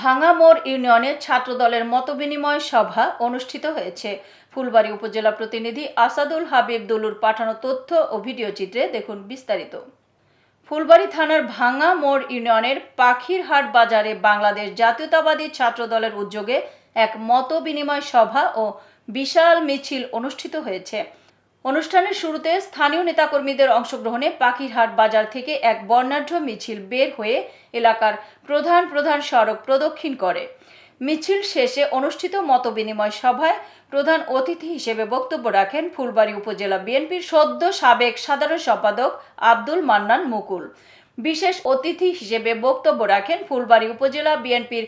ভাঙামোড় ইউনিয়নে ছাত্রদলের মতবিনিময় সভা অনুষ্ঠিত হয়েছে। ফুলবাড়ী উপজেলা প্রতিনিধি আসাদুল হাবিব দুলুর পাঠানো তথ্য ও ভিডিও চিত্রে দেখুন বিস্তারিত। ফুলবাড়ী থানার ভাঙা মোড় ইউনিয়নের পাখিরহাট বাজারে বাংলাদেশ জাতীয়তাবাদী ছাত্রদলের উদ্যোগে এক মত বিনিময় সভা ও বিশাল মিছিল অনুষ্ঠিত হয়েছে। অনুষ্ঠানের শুরুতে স্থানীয় নেতাকর্মীদের অংশগ্রহণে পাখিরহাট বাজার থেকে এক বর্ণাঢ্য মিছিল বের হয়ে এলাকার প্রধান প্রধান সড়ক প্রদক্ষিণ করে। মিছিল শেষে অনুষ্ঠিত মতবিনিময় সভায় প্রধান অতিথি হিসেবে বক্তব্য রাখেন ফুলবাড়ী উপজেলা বিএনপির সদ্য সাবেক সাধারণ সম্পাদক আব্দুল মান্নান মুকুল। বিশেষ অতিথি হিসেবে বক্তব্য রাখেন ফুলবাড়ী উপজেলা বিএনপির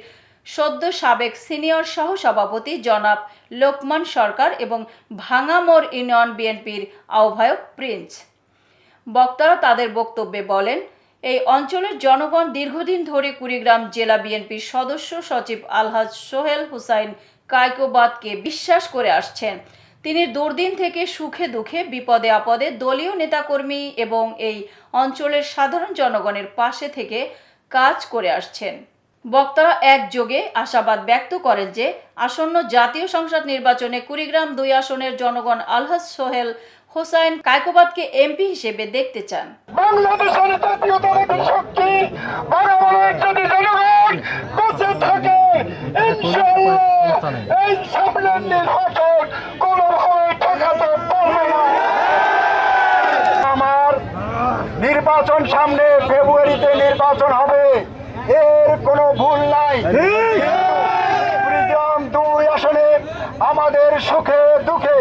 সদ্য সাবেক সিনিয়র সহসভাপতি জনাব লোকমান সরকার এবং ভাঙামোর ইউনিয়ন বিএনপির আহ্বায়ক প্রিন্স। বক্তারা তাদের বক্তব্যে বলেন, এই অঞ্চলের জনগণ দীর্ঘদিন ধরে কুড়িগ্রাম জেলা বিএনপির সদস্য সচিব আলহাজ সোহেল হুসাইন কায়কোবাদকে বিশ্বাস করে আসছেন। তিনি দুর্দিন থেকে সুখে দুঃখে, বিপদে আপদে দলীয় নেতাকর্মী এবং এই অঞ্চলের সাধারণ জনগণের পাশে থেকে কাজ করে আসছেন। বক্তারা একযোগে আশাবাদ ব্যক্ত করেন যে আসন্ন জাতীয় সংসদ নির্বাচনে কুড়িগ্রাম দুই আসনের জনগণ আলহাজ সোহেল হোসাইন কায়কোবাদকে এমপি হিসেবে দেখতে চান। এই আমার নির্বাচন সামনে ফেব্রুয়ারিতে নির্বাচন হবে। কোনো ভুল নাই। দুই আসনে আমাদের সুখে দুঃখে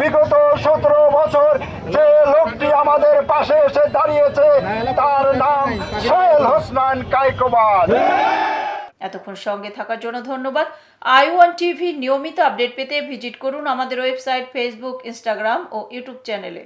বিগত সতেরো বছর যে লোকটি আমাদের পাশে এসে দাঁড়িয়েছে তার নাম সোহেল হোসনান কাইকোবাদ এতক্ষণ সঙ্গে থাকার জন্য ধন্যবাদ। আই ওয়ান টিভি নিয়মিত আপডেট পেতে ভিজিট করুন আমাদের ওয়েবসাইট ফেসবুক ইনস্টাগ্রাম ও ইউটিউব চ্যানেলে।